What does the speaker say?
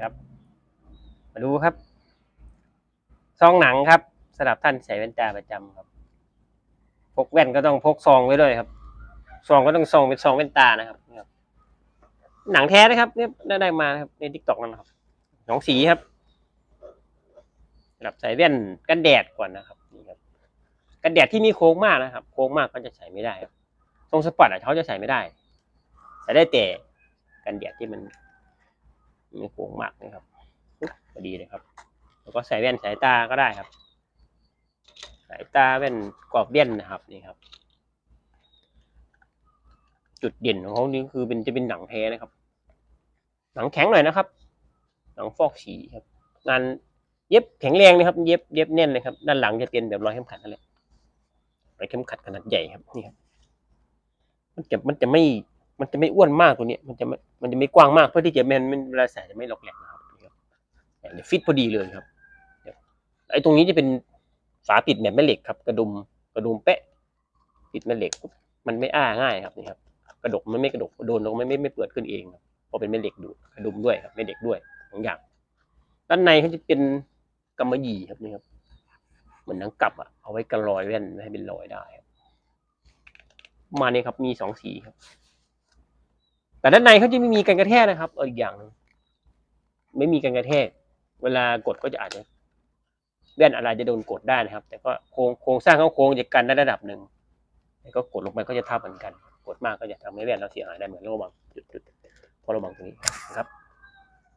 ครับ มาดูครับ ซองหนังครับสำหรับท่านใส่แว่นตาประจำครับ พกแว่นก็ต้องพกซองไว้ด้วยครับซองก็ต้องซองเป็นซองแว่นตานะครับหนังแท้นะครับ เนี่ยได้มาครับในทิกตอกนั่นนะครับสองสีครับสำหรับใส่แว่นกันแดดก่อนนะครับนี่ครับกันแดดที่มีโค้งมากนะครับ โค้งมากก็จะใส่ไม่ได้ครับทรงสปอร์ตอะเขาจะใส่ไม่ได้ ใส่ได้แต่กันแดดที่มัน มีโค้งมากนะครับปุ๊บพอดีเลยครับ แล้วก็ใส่แว่นสายตาก็ได้ครับ สายตาแว่นกรอบเด่นนะครับนี่ครับ จุดเด่นของเขานี่คือเป็นจะเป็นหนังแท้นะครับ หนังแข็งหน่อยนะครับ หนังฟอกสีครับ งานเย็บแข็งแรงนะครับ เย็บเย็บแน่นเลยครับ ด้านหลังจะเป็นแบบรอยเข็มขัดนั่นแหละรอยเข็มขัดขนาดใหญ่ครับนี่ครับ มันจะมันจะไม่มันจะไม่อ้วนมากตัวนี้มันจะไมันจะไม่กว้างมากเพื่อที่จะแมนมันเวลาใส่จะไม่หลอกแหลกนะครับเนี่ยฟิตพอดีเลยครับไอ้ตรงนี้จะเป็นฝาปิดแบบแม่เหล็กครับ กระดุมกระดุมเป๊ะ ปิดแม่เหล็กมันไม่อ้าง่ายครับนี่ครับกระดกมันไม่กระดกโดนลงไม่ไม่ไม่เปิดขึ้นเองครับเพราะเป็นแม่เหล็กดูกระดุมด้วยครับแม่เหล็กด้วยสองอย่างด้านในเขาจะเป็นกำมะหยี่ครับนี่ครับเหมือนหนังกลับอะเอาไว้กันรอยแว่นให้เป็นรอยได้ครับมาณนี้ครับมีสองสีครับ แต่ด้านในเขาจะไม่มีกันกระแทกนะครับเอาอีกอย่างนึงไม่มีกันกระแทก เวลากดก็จะอาจจะแว่นอะไรจะโดนกดได้นะครับ แต่ก็โครงโครงสร้างเขาโครงจะกันได้ระดับหนึ่งแต่ก็กดลงไปก็จะทับเหมือนกัน กดมากก็จะทำให้แว่นเราเสียหายได้เหมือนระวังจุดๆพอระวังตรงนี้นะครับ